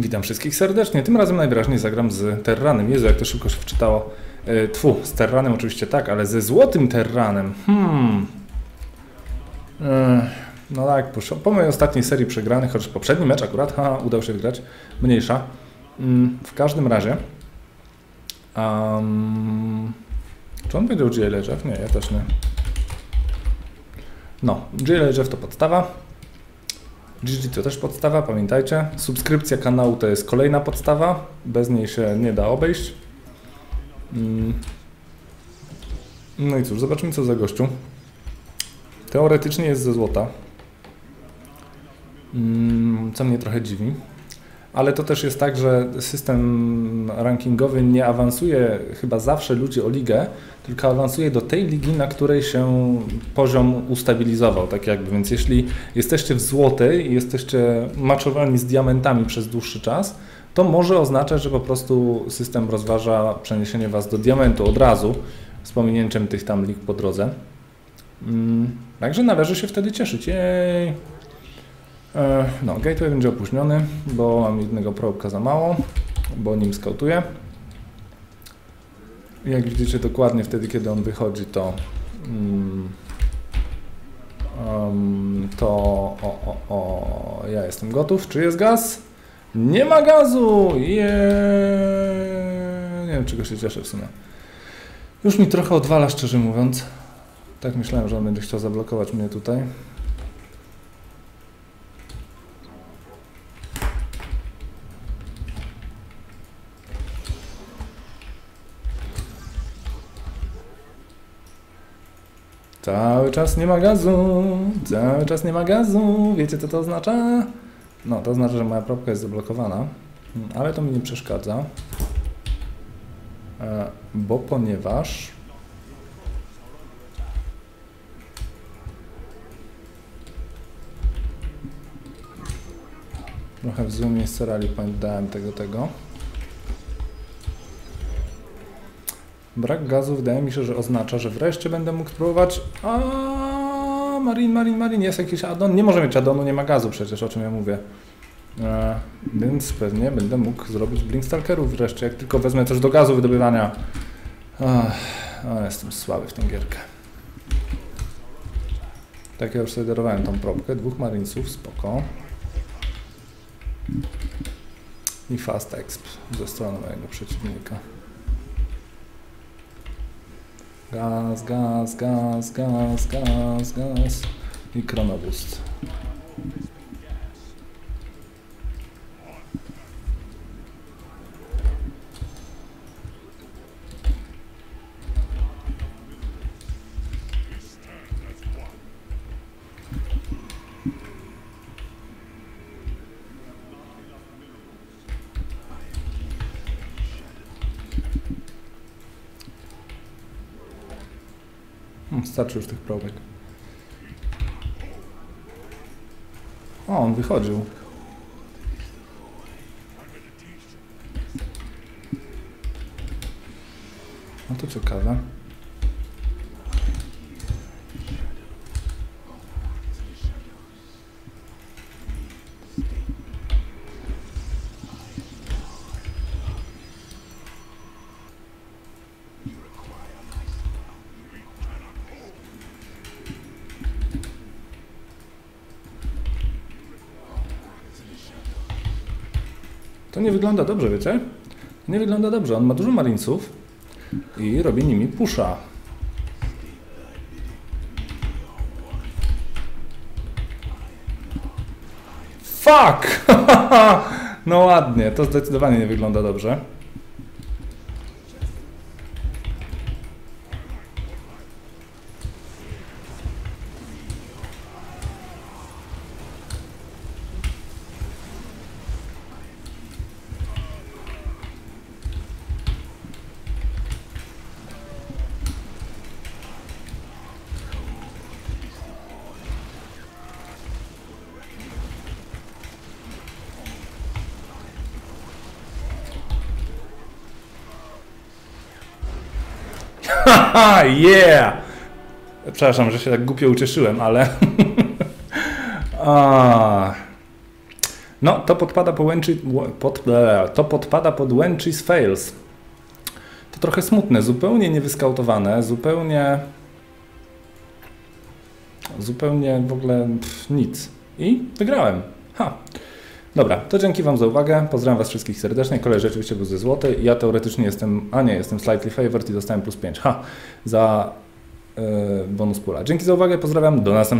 Witam wszystkich serdecznie. Tym razem najwyraźniej zagram z Terranem. Jezu, jak to szybko się wczytało. E, Tfu, z Terranem oczywiście tak, ale ze złotym Terranem. Hmm. E, no tak, po, po mojej ostatniej serii przegranych, chociaż poprzedni mecz akurat ha, udał się wygrać, mniejsza. Mm, w każdym razie. Um, czy on powiedział GLHF? Nie, ja też nie. No, GLHF to podstawa. GG to też podstawa, pamiętajcie. Subskrypcja kanału to jest kolejna podstawa. Bez niej się nie da obejść. Mm. No i cóż, zobaczmy co za gościu. Teoretycznie jest ze złota. Mm, co mnie trochę dziwi. Ale to też jest tak, że system rankingowy nie awansuje chyba zawsze ludzi o ligę, tylko awansuje do tej ligi, na której się poziom ustabilizował, tak jakby. Więc jeśli jesteście w złotej i jesteście maczowani z diamentami przez dłuższy czas, to może oznaczać, że po prostu system rozważa przeniesienie Was do diamentu od razu, z pominięciem tych tam lig po drodze. Mm, także należy się wtedy cieszyć. Jej. E, no, gateway będzie opóźniony, bo mam jednego probka za mało, bo nim skautuję. Jak widzicie dokładnie wtedy, kiedy on wychodzi, to um, to o, o, o, ja jestem gotów. Czy jest gaz? Nie ma gazu! Yeah. Nie wiem, czego się cieszę w sumie. Już mi trochę odwala, szczerze mówiąc. Tak myślałem, że on będzie chciał zablokować mnie tutaj. Cały czas nie ma gazu, cały czas nie ma gazu. Wiecie co to oznacza? No, to oznacza, że moja propka jest zablokowana, ale to mi nie przeszkadza, e, bo ponieważ trochę w rally point dałem tego, tego. Brak gazu wydaje mi się, że oznacza, że wreszcie będę mógł spróbować. A Marin, Marin, Marin, jest jakiś addon? Nie może mieć addonu, nie ma gazu przecież, o czym ja mówię. E, więc pewnie będę mógł zrobić Blinkstalkerów wreszcie, jak tylko wezmę coś do gazu wydobywania. Ach, jestem słaby w tę gierkę. Tak, ja już sobie darowałem tą probkę, dwóch marinesów, spoko. I fast exp ze strony mojego przeciwnika. Gaz, gaz, gaz, gaz, gaz, gaz i chronoboost. Starczy już tych probek. O, on wychodził. No to ciekawe. To nie wygląda dobrze, wiecie? Nie wygląda dobrze. On ma dużo marinesów i robi nimi pusza. Fuck! no ładnie, to zdecydowanie nie wygląda dobrze. Haha, yeah! Przepraszam, że się tak głupio ucieszyłem, ale... A... No, to podpada, po Łęczy, pod, to podpada pod Łęczys Fails. To trochę smutne, zupełnie niewyskautowane, zupełnie zupełnie w ogóle pff, nic. I wygrałem. Ha. Dobra, to dzięki Wam za uwagę. Pozdrawiam Was wszystkich serdecznie. Kolej rzeczywiście był ze złoty. Ja teoretycznie jestem, a nie, jestem slightly favored i dostałem plus 5. Ha, za yy, bonus pula. Dzięki za uwagę, pozdrawiam, do następnego.